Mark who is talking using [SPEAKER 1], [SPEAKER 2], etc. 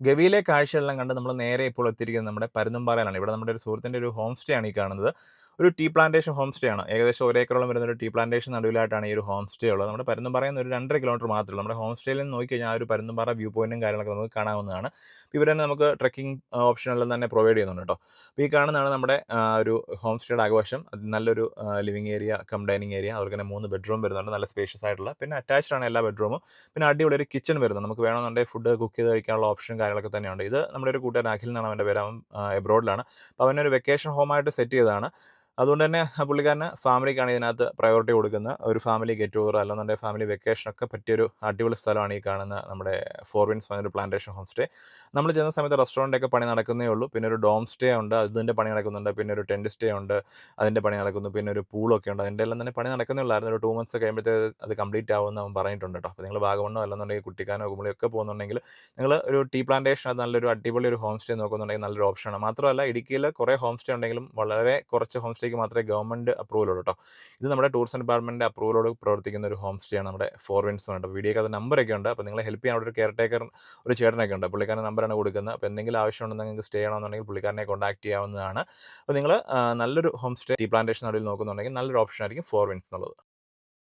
[SPEAKER 1] ഗവിയിലെ കാഴ്ചകളെല്ലാം കണ്ട് നമ്മൾ നേരെ ഇപ്പോൾ എത്തിയിരിക്കുന്നത് നമ്മുടെ പരുന്തുംപാറയിലാണ്. ഇവിടെ നമ്മുടെ ഒരു സുഹൃത്തിന്റെ ഒരു ഹോം സ്റ്റേ ആണ് ഈ കാണുന്നത്. ഒരു ടീ പ്ലാന്റേഷൻ ഹോം സ്റ്റേ ആണ് ഏകദേശം ഒരേക്കറോളം വരുന്ന ഒരു ടീ പ്ലാന്റേഷൻ നടുവിലായിട്ടാണ് ഈ ഒരു ഹോം സ്റ്റേ ഉള്ളത്. നമ്മുടെ പരുന്നും പറയുന്ന ഒരു രണ്ടര കിലോമീറ്റർ മാത്രമേ ഉള്ളൂ. നമ്മുടെ ഹോം സ്റ്റേയിൽ നിന്ന് നോക്കിക്കഴിഞ്ഞാൽ ആ ഒരു പരുന്തുംപാറ വ്യൂ പോയിന്റും കാര്യങ്ങളൊക്കെ നമുക്ക് കാണാവുന്നതാണ്. ഇവർ തന്നെ നമുക്ക് ട്രക്കിംഗ് ഓപ്ഷനെല്ലാം തന്നെ പ്രൊവൈഡ് ചെയ്യുന്നുണ്ട് കേട്ടോ. അപ്പോൾ ഈ കാണുന്നതാണ് നമ്മുടെ ഒരു ഹോം സ്റ്റേയുടെ ആഘോഷം നല്ലൊരു living area cum dining area. അതുപോലെ തന്നെ മൂന്ന് ബെഡ്റൂം വരുന്നുണ്ട്. നല്ല സ്പേഷ്യസ് ആയിട്ടുള്ള. പിന്നെ അറ്റാച്ച്ഡ് ആണ് എല്ലാ ബെഡ്റൂമും. പിന്നെ അടിപൊളി ഒരു കിച്ചൺ വരുന്നത് നമുക്ക് വേണമെന്നുണ്ടെങ്കിൽ ഫുഡ് കുക്ക് ചെയ്ത് കഴിക്കാനുള്ള ഓപ്ഷൻ കാര്യങ്ങളൊക്കെ തന്നെയുണ്ട്. ഇത് നമ്മുടെ ഒരു കൂട്ടുകാരൻ അഖിൽ എന്നാണ് അവന്റെ പേര്. അവൻ എബ്രോഡിലാണ്. അപ്പോൾ അവനൊരു വെക്കേഷൻ ഹോമായിട്ട് സെറ്റ് ചെയ്തതാണ്. അതുകൊണ്ട് തന്നെ പുള്ളിക്കാരന് ഫാമിലിക്കാണ് ഇതിനകത്ത് പ്രയോറിറ്റി കൊടുക്കുന്ന ഒരു ഫാമിലി ഗെറ്റ് ടൂർ അല്ലെന്നുണ്ടെങ്കിൽ ഫാമിലി വെക്കേഷൻ വെക്കേഷനൊക്കെ പറ്റിയൊരു അടിപൊളി സ്ഥലമാണ് ഈ കാണുന്ന നമ്മുടെ ഫോർ വിൻസ് ഒരു പ്ലാന്റേഷൻ ഹോം സ്റ്റേ നമ്മൾ ചെന്ന സമയത്ത് റെസ്റ്റോറന്റൊക്കെ പണി നടക്കുന്നേ ഉള്ളൂ. പിന്നെ ഒരു ഡോം സ്റ്റേ ഉണ്ട്. അതിന്റെ പണി നടക്കുന്നുണ്ട്. പിന്നെ ഒരു ടെന്റ് സ്റ്റേ ഉണ്ട്. അതിന്റെ പണി നടക്കുന്നു. പിന്നെ ഒരു പൂളൊക്കെ ഉണ്ട്. അതിന്റെ എല്ലാം തന്നെ പണി നടക്കുന്നേ ഉള്ളായിരുന്നു. ഒരു ടു മന്ത്സ് കഴിയുമ്പോഴത്തേക്ക് അത് കംപ്ലീറ്റ് ആവുമെന്ന് അവൻ പറഞ്ഞിട്ടുണ്ട് കേട്ടോ. അപ്പോൾ നിങ്ങൾ വാഗമണ്ണോ അല്ലെന്നുണ്ടെങ്കിൽ കുട്ടിക്കാനോ കുമ്പളിയൊക്കെ പോകുന്നുണ്ടെങ്കിൽ നിങ്ങൾ ഒരു ടീ പ്ലാന്റേഷൻ അത് നല്ലൊരു അടിപൊളി ഒരു ഹോം സ്റ്റേ നോക്കുന്നുണ്ടെങ്കിൽ നല്ലൊരു ഓപ്ഷനാണ് മാത്രമല്ല ഇടുക്കിയിൽ കുറേ ഹോം സ്റ്റേ ഉണ്ടെങ്കിലും വളരെ കുറച്ച് ഹോം സ്റ്റേക്ക് മാത്രമേ ഗവൺമെന്റ് അപ്രൂവൽ ഉള്ളൂ കേട്ടോ ഇത് നമ്മുടെ ടൂറിസം ഡിപ്പാർട്ട്മെന്റ് അപ്രൂവലോട് പ്രവർത്തിക്കുന്ന ഒരു ഹോം സ്റ്റേ ആണ് നമ്മുടെ ഫോർ വിൻസ് ഉണ്ട് വീഡിയോക്ക് അത് നമ്പറൊക്കെ ഉണ്ട്. അപ്പോൾ നിങ്ങളെ ഹെൽപ്പ് ചെയ്യാൻ അവിടെ ഒരു കെയർ ടേക്കർ ഒരു ചേട്ടനൊക്കെ ഉണ്ട്. പുള്ളിക്കാരന്റെ നമ്പറാണ് കൊടുക്കുന്നത്. അപ്പോൾ എന്തെങ്കിലും ആവശ്യമുണ്ടെങ്കിൽ നിങ്ങൾക്ക് സ്റ്റേ ചെയ്യണമെന്നുണ്ടെങ്കിൽ പുള്ളിക്കാരനെ കോൺടാക്ട് ചെയ്യാവുന്നതാണ്. അപ്പോൾ നിങ്ങൾ നല്ലൊരു ഹോം സ്റ്റേ ടീ പ്ലാന്റേഷൻ നടുവിൽ നോക്കുന്നുണ്ടെങ്കിൽ നല്ലൊരു ഓപ്ഷൻ ആയിരിക്കും ഫോർ വിൻസ് എന്നുള്ളത്.